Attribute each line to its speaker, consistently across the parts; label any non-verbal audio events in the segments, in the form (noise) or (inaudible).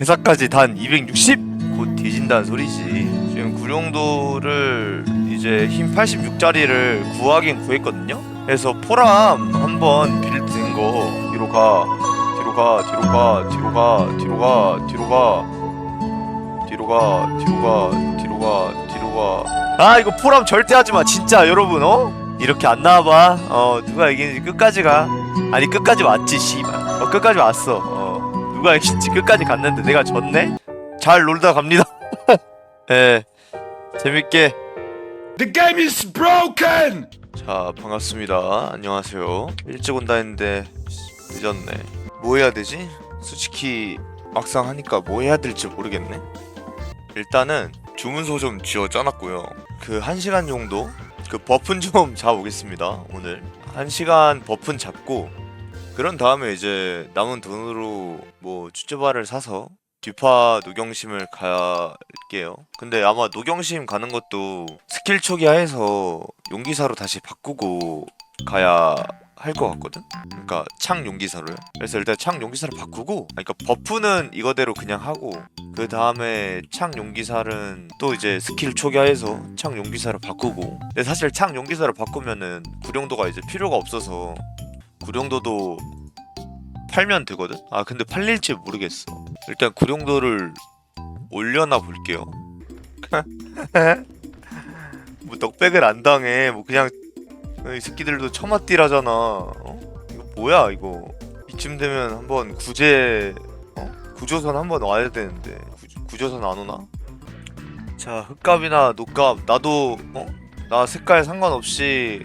Speaker 1: 회사까지 단 260? 곧 뒤진다는 소리지. 지금 구룡도를 이제 힘 86짜리를 구하긴 구했거든요. 그래서 포람 한번 빌드 된거 뒤로 가 뒤로 가 뒤로 가 뒤로 가 뒤로 가 뒤로 가 뒤로 가 뒤로 가 뒤로 가 뒤로 가 아 이거 포람 절대 하지 마. 진짜 여러분 어? 이렇게 안 나와봐. 어 누가 이기는지 끝까지 가. 아니 끝까지 왔지 씨발. 어 끝까지 왔어 어 누가 이긴지 끝까지 갔는데 내가 졌네? 잘 놀다 갑니다. (laughs) 예 재밌게.
Speaker 2: The game is broken!
Speaker 1: 자 반갑습니다. 안녕하세요. 일찍 온다 했는데 늦었네. 뭐 해야 되지? 솔직히 막상 하니까 뭐 해야 될지 모르겠네. 일단은 주문서 좀 쥐어 짜놨고요. 그 1시간 정도? 그 버픈 좀 (laughs) 잡아오겠습니다 오늘. 1시간 버픈 잡고 그런 다음에 이제 남은 돈으로 뭐 쭈쭈바를 사서 듀파 노경심을 갈게요. 근데 아마 노경심 가는 것도 스킬 초기화해서 용기사로 다시 바꾸고 가야 할 것 같거든. 그러니까 창 용기사로요. 그래서 일단 창 용기사를 바꾸고, 아니, 그러니까 버프는 이거대로 그냥 하고 그 다음에 창 용기사는 또 이제 스킬 초기화해서 창 용기사를 바꾸고. 근데 사실 창 용기사를 바꾸면은 구룡도가 이제 필요가 없어서 구룡도도 팔면 되거든? 아 근데 팔릴지 모르겠어 일단 구룡도를 올려놔 볼게요 (laughs) 뭐 넉백을 안 당해 뭐 그냥 이 새끼들도 처마띠라잖아 어? 이거 뭐야 이거 이쯤 되면 한번 구제 어? 구조선 한번 와야 되는데 구, 구조선 안 오나? 자 흑갑이나 녹갑 나도 어? 나 색깔 상관없이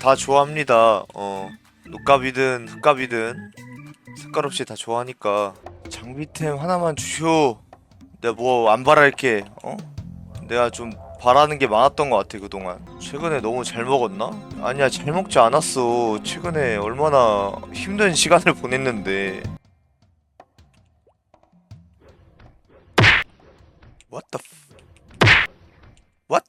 Speaker 1: 다 좋아합니다 어 녹갑이든 흑갑이든 색깔 없이 다 좋아하니까. 장비템 하나만 주쇼 내가 뭐 안 바랄게. 어? 내가 좀 바라는 게 많았던 것 같아 그동안. 최근에 너무 잘 먹었나? 아니야 잘 먹지 않았어. 최근에 얼마나 힘든 (laughs) 시간을 보냈는데. What the f... What?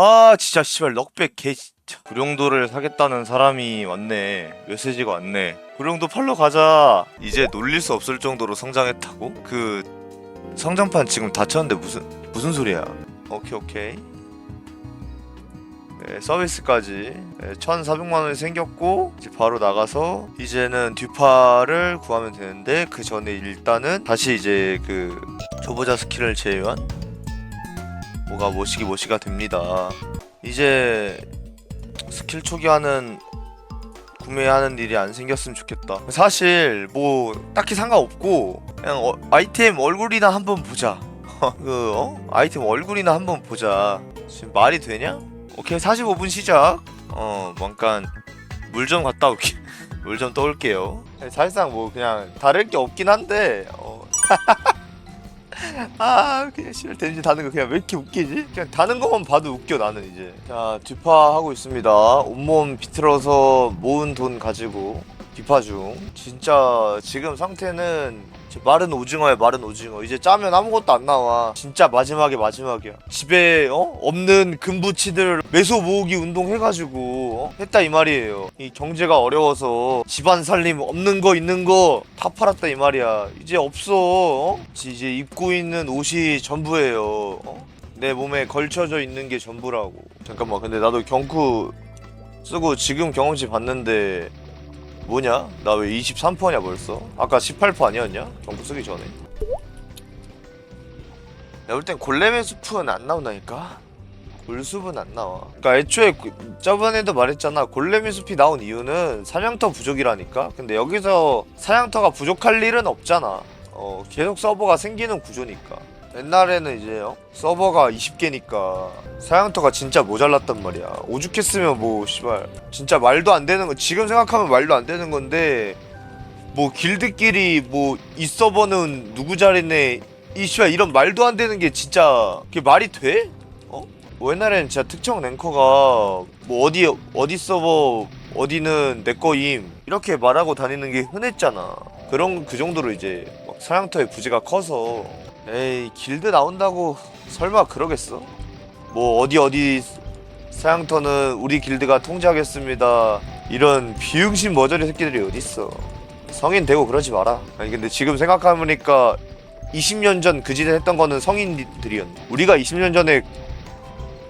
Speaker 1: 아 진짜 씨발 넉백 개 진짜. 구룡도를 사겠다는 사람이 왔네. 메시지가 왔네. 구룡도 팔러 가자. 이제 놀릴 수 없을 정도로 성장했다고? 그 성장판 지금 닫혔는데 무슨 무슨 소리야? 오케이 오케이. 네, 서비스까지. 네, 1,400만 원이 생겼고 이제 바로 나가서 이제는 듀파를 구하면 되는데 그 전에 일단은 다시 이제 그 초보자 스킬을 제외한 뭐가 모시기 모시가 됩니다. 이제 스킬 초기화는 구매하는 일이 안 생겼으면 좋겠다. 사실 뭐 딱히 상관없고 그냥 어, 아이템 얼굴이나 한번 보자. (laughs) 그 어? 아이템 얼굴이나 한번 보자. 지금 말이 되냐? 오케이 45분 시작. 어 잠깐 물 좀 갔다 올게. (laughs) 물 좀 떠올게요. 사실상 뭐 그냥 다를 게 없긴 한데 어. (laughs) 아 그냥 씨발 데미지 다는 거 그냥 왜 이렇게 웃기지? 그냥 다는 것만 봐도 웃겨 나는 이제. 자 듀파 하고 있습니다. 온몸 비틀어서 모은 돈 가지고 듀파 중 진짜 지금 상태는 저 마른 오징어야 마른 오징어 이제 짜면 아무것도 안 나와 진짜 마지막에 마지막이야 집에 어? 없는 금부치들 매소 모으기 운동 해가지고 어? 했다 이 말이에요 이 경제가 어려워서 집안 살림 없는 거 있는 거 다 팔았다 이 말이야 이제 없어 어? 이제 입고 있는 옷이 전부예요 어? 내 몸에 걸쳐져 있는 게 전부라고 잠깐만 근데 나도 경쿠 쓰고 지금 경험치 봤는데 뭐냐? 나 왜 23%냐 벌써? 아까 18% 아니었냐? 경쿠 쓰기 전에 내가 볼땐 골렘의 숲은 안 나온다니까? 골숲은 안 나와 그니까 애초에 그- 저번에도 말했잖아 골렘의 숲이 나온 이유는 사냥터 부족이라니까? 근데 여기서 사냥터가 부족할 일은 없잖아 어 계속 서버가 생기는 구조니까 옛날에는 이제 어? 서버가 20개니까 사양터가 진짜 모자랐단 말이야 오죽했으면 뭐 씨발 진짜 말도 안 되는 거 지금 생각하면 말도 안 되는 건데 뭐 길드끼리 뭐 이 서버는 누구 자리네 이 씨발 이런 말도 안 되는 게 진짜 그게 말이 돼? 어? 뭐 옛날에는 진짜 특정 랭커가 뭐 어디 어디 서버 어디는 내 거임 이렇게 말하고 다니는 게 흔했잖아 그런 그 정도로 이제 막 사양터의 부재가 커서 에이 길드 나온다고 설마 그러겠어? 뭐 어디 어디 사양터는 우리 길드가 통제하겠습니다. 이런 비응신 머저리 새끼들이 어딨어? 성인 되고 그러지 마라. 아니 근데 지금 생각해보니까 20년 전 그 짓을 했던 거는 성인들이었네. 우리가 20년 전에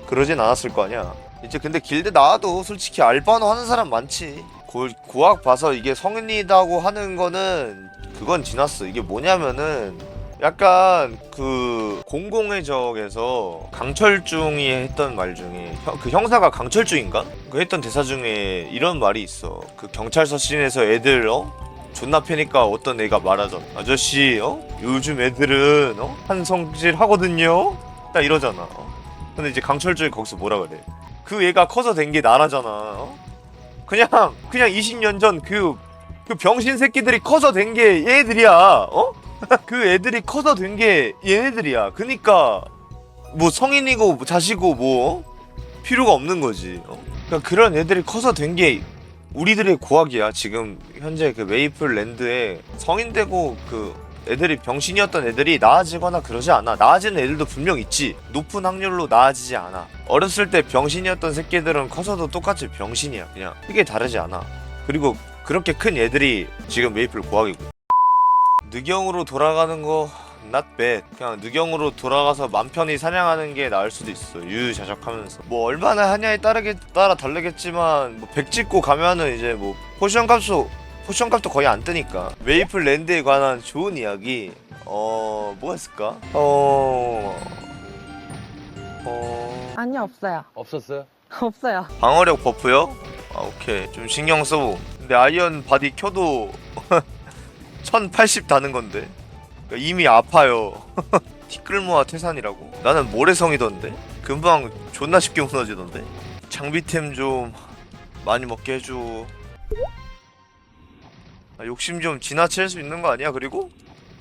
Speaker 1: 그러진 않았을 거 아니야. 이제 근데 길드 나와도 솔직히 알바노 하는 사람 많지. 고, 고학 봐서 이게 성인이라고 하는 거는 그건 지났어. 이게 뭐냐면은 약간 그 공공의 적에서 강철중이 했던 말 중에 형- 그 형사가 강철중인가? 그 했던 대사 중에 이런 말이 있어 그 경찰서 씬에서 애들 어? 존나 패니까 어떤 애가 말하잖아 아저씨 어? 요즘 애들은 어? 한 성질 하거든요? 딱 이러잖아 어? 근데 이제 강철중이 거기서 뭐라 그래 그 애가 커서 된 게 나라잖아 어? 그냥 그냥 20년 전그 그 병신 새끼들이 커서 된 게 얘들이야 어? 그 애들이 커서 된 게 얘네들이야. 그니까 뭐 성인이고 뭐 자시고 뭐 어? 필요가 없는 거지 어? 그러니까 그런 애들이 커서 된 게 우리들의 고학이야 지금 현재 그 메이플 랜드에. 성인 되고 그 애들이 병신이었던 애들이 나아지거나 그러지 않아. 나아지는 애들도 분명 있지. 높은 확률로 나아지지 않아. 어렸을 때 병신이었던 새끼들은 커서도 똑같이 병신이야 그냥. 크게 다르지 않아. 그리고 그렇게 큰 애들이 지금 메이플 고학이고 느경으로 돌아가는 거 not bad. 그냥 느경으로 돌아가서 맘 편히 사냥하는 게 나을 수도 있어. 유유자적하면서. 뭐 얼마나 하냐에 따르게 따라 다르겠지만 뭐백 찍고 가면은 이제 뭐 포션 값도 포션 값도 거의 안 뜨니까. 메이플 랜드에 관한 좋은 이야기. 어 뭐가 있을까? 어 어...
Speaker 3: 아니 없어요.
Speaker 4: 없었어요? (laughs)
Speaker 3: 없어요.
Speaker 1: 방어력 버프요? 아 오케이. 좀 신경 써보. 근데 아이언 바디 켜도 1080 다는 건데 그러니까 이미 아파요 (laughs) 티끌모아 태산이라고? 나는 모래성이던데? 금방 존나 쉽게 무너지던데? 장비템 좀 많이 먹게 해줘 아, 욕심 좀 지나칠 수 있는 거 아니야 그리고?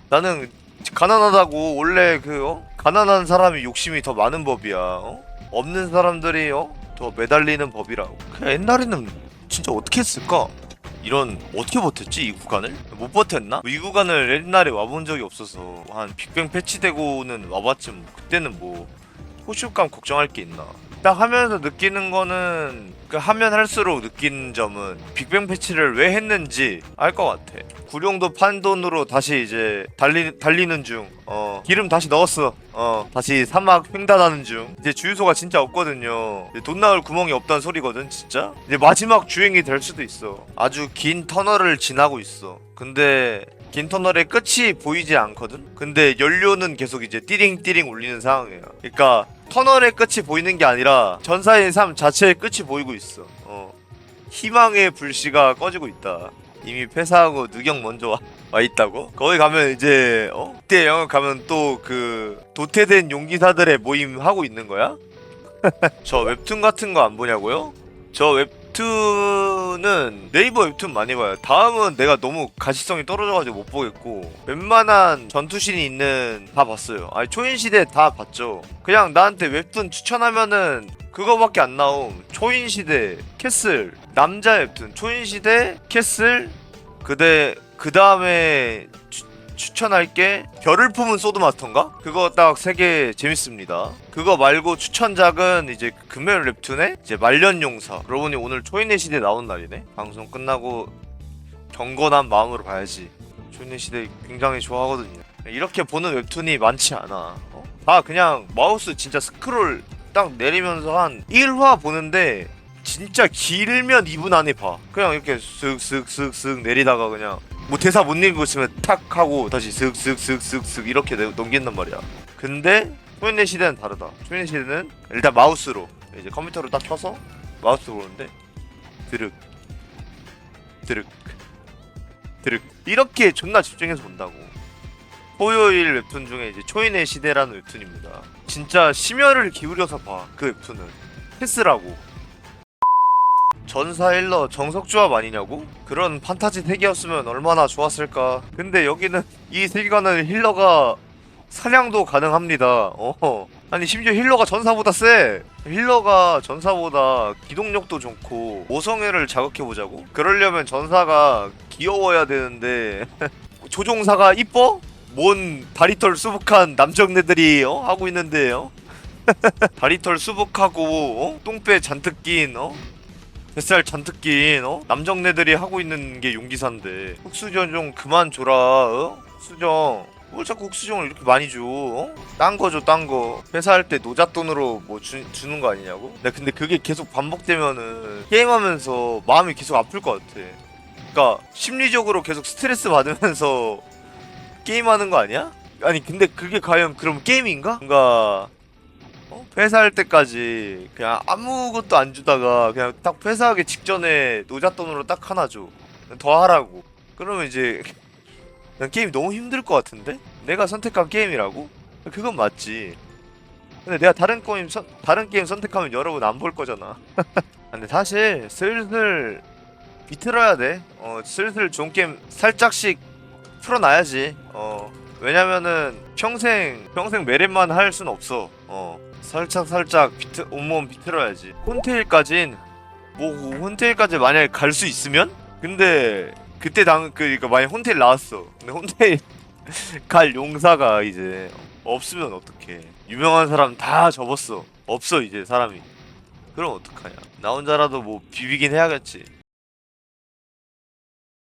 Speaker 1: 나는 가난하다고 원래 그 어? 가난한 사람이 욕심이 더 많은 법이야 어? 없는 사람들이 어? 더 매달리는 법이라고 그냥 옛날에는 진짜 어떻게 했을까? 이런 어떻게 버텼지 이 구간을? 못 버텼나? 이 구간을 옛날에 와본 적이 없어서 한 빅뱅 패치되고는 와봤지 뭐 그때는 뭐 호시감 걱정할 게 있나 딱 하면서 느끼는 거는 그 하면 할수록 느끼는 점은 빅뱅 패치를 왜 했는지 알 것 같아. 구룡도 판 돈으로 다시 이제 달리, 달리는 중. 어, 기름 다시 넣었어. 어, 다시 사막 횡단하는 중. 이제 주유소가 진짜 없거든요. 돈 나올 구멍이 없다는 소리거든 진짜? 이제 마지막 주행이 될 수도 있어. 아주 긴 터널을 지나고 있어. 근데 긴 터널의 끝이 보이지 않거든? 근데 연료는 계속 이제 띠링띠링 울리는 상황이야. 그러니까 터널의 끝이 보이는 게 아니라 전사의 삶 자체의 끝이 보이고 있어 어. 희망의 불씨가 꺼지고 있다 이미 폐사하고 누경 먼저 와, 와 있다고? 거기 가면 이제 어? 그때 영역 가면 또 그 도태된 용기사들의 모임 하고 있는 거야? (laughs) 저 웹툰 같은 거 안 보냐고요? 저 웹 툰은 네이버 웹툰 많이 봐요. 다음은 내가 너무 가시성이 떨어져가지고 못 보겠고 웬만한 전투신이 있는 다 봤어요. 아니 초인 시대 다 봤죠. 그냥 나한테 웹툰 추천하면은 그거밖에 안 나옴. 초인 시대, 캐슬, 남자 웹툰, 초인 시대, 캐슬, 그대 그 다음에 추천할 게 별을 품은 소드마스터인가? 그거 딱 세 개 재밌습니다. 그거 말고 추천작은 이제 금요일 웹툰에 이제 말년용사. 보니 오늘 초인의 시대 나온 날이네. 방송 끝나고 경건한 마음으로 봐야지. 초인의 시대 굉장히 좋아하거든요. 이렇게 보는 웹툰이 많지 않아. 어? 다 그냥 마우스 진짜 스크롤 딱 내리면서 한 1화 보는데 진짜 길면 2분 안에 봐. 그냥 이렇게 쓱쓱쓱쓱 내리다가 그냥 뭐 대사 못 읽고 있으면 탁 하고 다시 슥슥슥슥슥 이렇게 내- 넘긴단 말이야. 근데 초인의 시대는 다르다. 초인의 시대는 일단 마우스로 이제 컴퓨터로 딱 켜서 마우스로 보는데 드륵 드륵 드륵 이렇게 존나 집중해서 본다고. 토요일 웹툰 중에 이제 초인의 시대라는 웹툰입니다. 진짜 심혈을 기울여서 봐 그 웹툰은 패스라고. 전사 힐러 정석 조합 아니냐고? 그런 판타지 세계였으면 얼마나 좋았을까. 근데 여기는 이 세계관은 힐러가 사냥도 가능합니다. 어. 아니 심지어 힐러가 전사보다 세. 힐러가 전사보다 기동력도 좋고 모성애를 자극해 보자고. 그러려면 전사가 귀여워야 되는데 (laughs) 조종사가 이뻐? 뭔 다리털 수북한 남정네들이 어? 하고 있는데요. (laughs) 다리털 수북하고 어? 똥배 잔뜩 낀 어? 뱃살 잔뜩 낀 어? 남정네들이 하고 있는 게 용기사인데 흑수저 좀 그만 줘라 어? 수정 뭘 자꾸 흑수정을 이렇게 많이 줘 어? 딴거 줘 딴거 회사할 때 노잣돈으로 뭐 주, 주는 거 아니냐고? 나 근데 그게 계속 반복되면은 게임하면서 마음이 계속 아플 것 같아 그러니까 심리적으로 계속 스트레스 받으면서 (laughs) 게임하는 거 아니야? 아니 근데 그게 과연 그럼 게임인가? 뭔가 어? 회사할 때까지 그냥 아무것도 안 주다가 그냥 딱 회사하기 직전에 노잣돈으로 딱 하나 줘. 더 하라고. 그러면 이제 (laughs) 그냥 게임 너무 힘들 것 같은데? 내가 선택한 게임이라고? 그건 맞지. 근데 내가 다른 게임 선, 다른 게임 선택하면 여러분 안 볼 거잖아. (laughs) 근데 사실 슬슬 비틀어야 돼. 어 슬슬 좋은 게임 살짝씩 풀어놔야지. 어 왜냐면은 평생 평생 메렛만 할 순 없어. 어 살짝 살짝 비트 온몸 비틀어야지. 혼테일까진 뭐 혼테일까지 만약에 갈 수 있으면? 근데 그때 당 그니까 만약 혼테일 나왔어. 근데 혼테일 (laughs) 갈 용사가 이제 없으면 어떡해. 유명한 사람 다 접었어. 없어 이제 사람이. 그럼 어떡하냐. 나 혼자라도 뭐 비비긴 해야겠지.